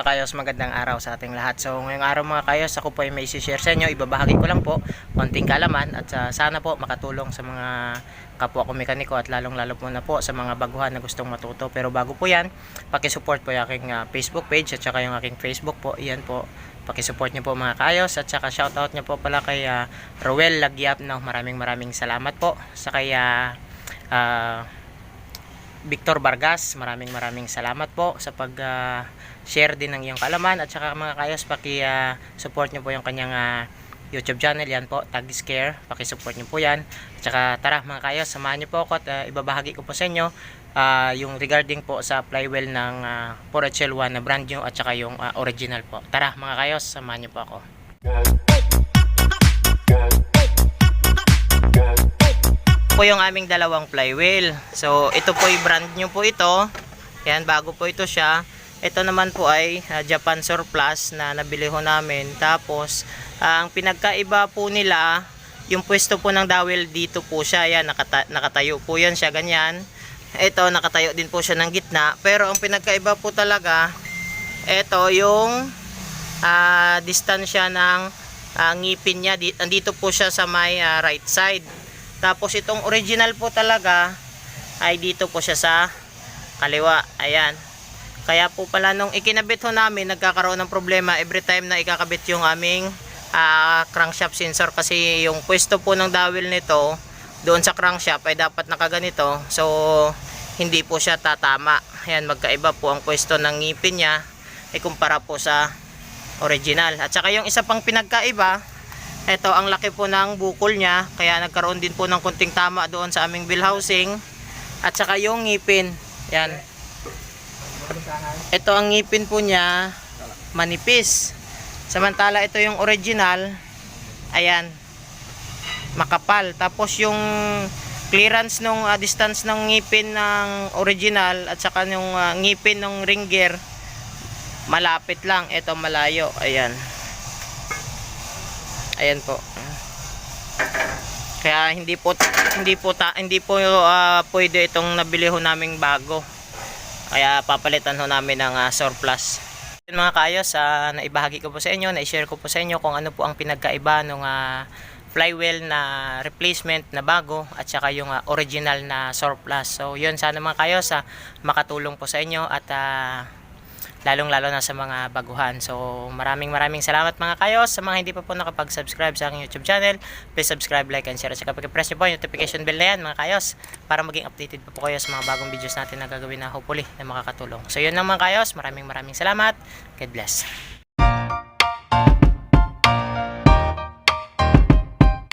Mga kayos, magandang araw sa ating lahat. So, ngayong araw mga kayos, ako po ay may share sa inyo. Ibabahagi ko lang po konting kalaman at ah, sana po makatulong sa mga kapwa ko mekaniko at lalong-lalo po na po sa mga baguhan na gustong matuto. Pero bago po yan, pakisupport po yung aking ah, Facebook page at saka yung aking Facebook po. Iyan po, pakisupport niyo po mga kayos at saka shoutout niyo po pala kay ah, Roel Lagyap. No? Maraming maraming salamat po sa kaya ah, Victor Vargas, maraming maraming salamat po sa pag ah, share din ng iyong kalaman at saka mga kayos paki ah, support niyo po yung kanyang ah, YouTube channel yan po, Tag Scare, paki-support niyo po yan. At saka tara mga kayos, samahan niyo po ako at ah, ibabahagi ko po sa inyo ah, yung regarding po sa flywheel ng uh, 4HL1 na brand new at saka yung ah, original po. Tara mga kayos, samahan niyo po ako. Po yung aming dalawang flywheel. So, ito po yung brand new po ito. Yan, bago po ito siya. Ito naman po ay ah, Japan Surplus na nabili ho namin. Tapos, ah, ang pinagkaiba po nila, yung pwesto po ng dowel dito po siya. Yan, nakata- nakatayo po yan siya, ganyan. Ito, nakatayo din po siya ng gitna. Pero ang pinagkaiba po talaga, ito yung ah, distansya ng ah, ngipin niya. Di- Andito po siya sa may ah, right side. Tapos itong original po talaga ay dito po siya sa kaliwa. Ayan. Kaya po pala nung ikinabit ho namin, nagkakaroon ng problema every time na ikakabit yung aming ah, crankshaft sensor kasi yung pwesto po ng dowel nito doon sa crankshaft ay dapat nakaganito. So hindi po siya tatama. Ayan, magkaiba po ang pwesto ng ngipin niya ikumpara po sa original. At saka yung isa pang pinagkaiba, ito ang laki po ng bukol niya kaya nagkaroon din po ng kunting tama doon sa aming bill housing. At saka yung ngipin yan. Ito ang ngipin po niya manipis. Samantala ito yung original ayan makapal. Tapos yung clearance nung ah, distance ng ngipin ng original at saka yung ah, ngipin ng ringer malapit lang. Ito malayo ayan Ayan po. Kaya hindi po hindi po ta, hindi po ah, pwede itong nabili ho naming bago. Kaya papalitan ho namin ng ah, surplus. Yun mga kayos, ah, naibahagi ko po sa inyo, na-share ko po sa inyo kung ano po ang pinagkaiba ng flywheel na replacement na bago at saka yung ah, original na surplus. So yun sana mga kayos, ah, makatulong po sa inyo at ah, lalong lalo na sa mga baguhan. So maraming maraming salamat mga kayos sa mga hindi pa po nakapag-subscribe sa aking YouTube channel. Please subscribe, like, and share. At saka press nyo po yung notification bell na yan mga kayos para maging updated pa po kayo sa mga bagong videos natin na gagawin na hopefully na makakatulong. So yun lang mga kayos. Maraming maraming salamat. God bless.